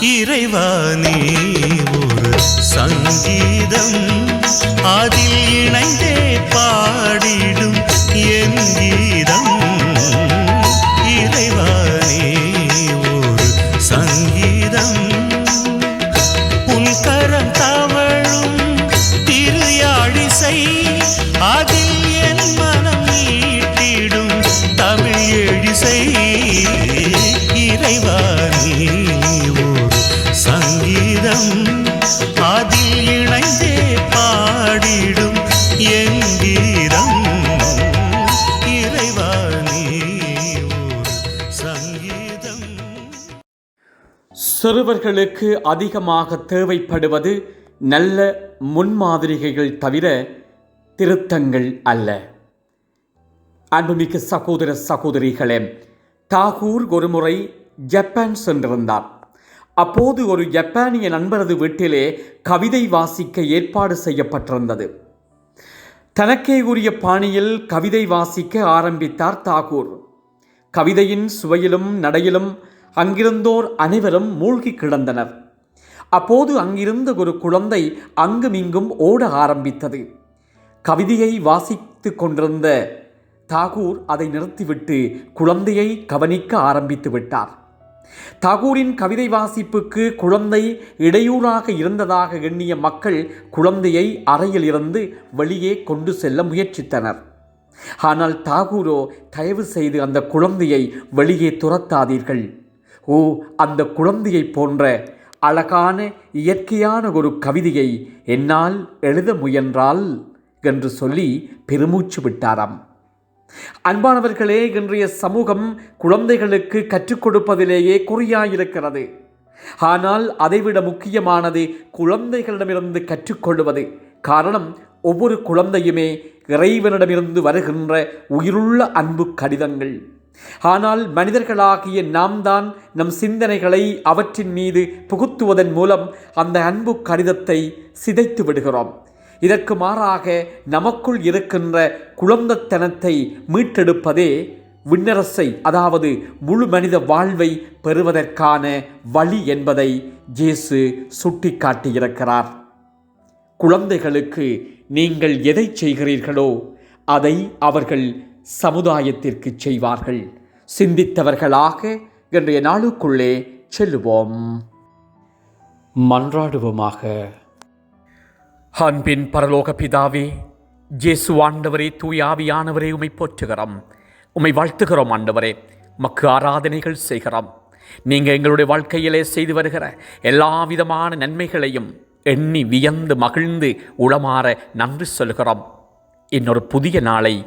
இறைவானே ஒரு சங்கீதம். அதில் இணைந்தே பாடி சிறுவர்களுக்கு அதிகமாக தேவைப்படுவது நல்ல முன்மாதிரிகள் தவிர திருத்தங்கள் அல்ல. அன்புமிக்க சகோதர சகோதரிகளே தாகூர் ஒருமுறை ஜப்பான் சென்றிருந்தார். அப்போது ஒரு ஜப்பானிய நண்பரது வீட்டிலே கவிதை வாசிக்க ஏற்பாடு செய்யப்பட்டிருந்தது. தனக்கே உரிய பாணியில் கவிதை வாசிக்க ஆரம்பித்தார் தாகூர். கவிதையின் சுவையிலும் நடையிலும் அங்கிருந்தோர் அனைவரும் மூழ்கி கிடந்தனர். அப்போது அங்கிருந்த ஒரு குழந்தை அங்குமிங்கும் ஓட ஆரம்பித்தது. கவிதையை வாசித்து கொண்டிருந்த தாகூர் அதை நிறுத்திவிட்டு குழந்தையை கவனிக்க ஆரம்பித்து விட்டார். தாகூரின் கவிதை வாசிப்புக்கு குழந்தை இடையூறாக இருந்ததாக எண்ணிய மக்கள் குழந்தையை அறையில் இருந்து வெளியே கொண்டு செல்ல முயற்சித்தனர். ஆனால் தாகூரோ தயவு செய்து அந்த குழந்தையை வெளியே துரத்தாதீர்கள். ஓ அந்த குழந்தையைப் போன்ற அழகான இயற்கையான ஒரு கவிதையை என்னால் எழுத முயன்றால் என்று சொல்லி பெருமூச்சு விட்டாராம். அன்பானவர்களே இன்றைய சமூகம் குழந்தைகளுக்கு கற்றுக் கொடுப்பதிலேயே குறியாயிருக்கிறது. ஆனால் அதைவிட முக்கியமானது குழந்தைகளிடமிருந்து கற்றுக்கொள்வது காரணம் ஒவ்வொரு குழந்தையுமே இறைவனிடமிருந்து வருகின்ற உயிருள்ள அன்பு கடிதங்கள். ஆனால் மனிதர்களாகிய நாம் தான் நம் சிந்தனைகளை அவற்றின் மீது புகுத்துவதன் மூலம் அந்த அன்பு கடிதத்தை சிதைத்து விடுகிறோம். இதற்கு மாறாக நமக்குள் இருக்கின்ற குழந்தத்தனத்தை மீட்டெடுப்பதே விண்ணரசை அதாவது முழு மனித வாழ்வை பெறுவதற்கான வழி என்பதை ஜேசு சுட்டிக்காட்டியிருக்கிறார். குழந்தைகளுக்கு நீங்கள் எதை செய்கிறீர்களோ அதை அவர்கள் சமுதாயத்திற்கு செய்வார்கள். சிந்தித்தவர்களாக இன்றைய நாளுக்குள்ளே செல்லுவோம். மன்றாடுவோமாக. அன்பின் பரலோக பிதாவே ஜேசு ஆண்டவரே தூய ஆவியானவரே உமை போற்றுகிறோம். உமை வாழ்த்துகிறோம் ஆண்டவரே. மக்கு ஆராதனைகள் செய்கிறோம். நீங்கள் எங்களுடைய வாழ்க்கையிலே செய்து வருகிற எல்லா விதமான நன்மைகளையும் எண்ணி வியந்து மகிழ்ந்து உளமாற நன்றி சொல்கிறோம் இன்னொரு புதிய நாளை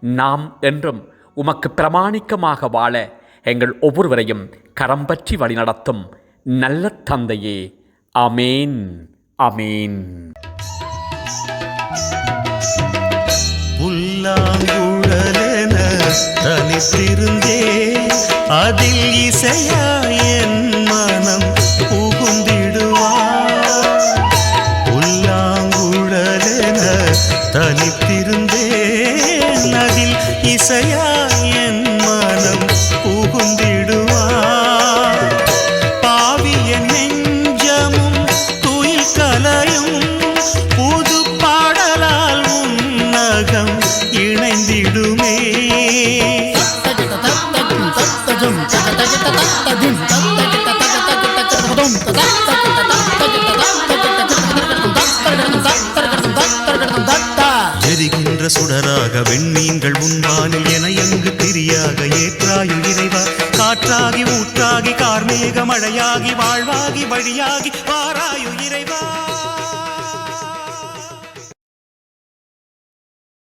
நாம் என்றும் உமக்கு பிரமாணிக்கமாக வாழ எங்கள் ஒவ்வொருவரையும் கரம் பற்றி வழிநடத்தும் நல்ல தந்தையே. அமேன் அமேன் புல்லாங்குழலென தனித்திருந்தே அதில் இசையா என் மனம் புகுந்திடுவார். புல்லாங்குழலென தனித்திருந்தே அதில் இசையா என் மனம் புகுந்திடுவார் பாவிய நெஞ்சமும் துயில் கலையும் புது பாடலால் உன்னகம் இணைந்திடுமே எரிகின்ற சுடராக வெண்ணீங்கள் உன்வானில் என எங்கு திரியாக ஏற்றாயு இறைவா. காற்றாகி ஊற்றாகி கார்மேக மழையாகி வாழ்வாகி வழியாகி பாராயு இறைவா.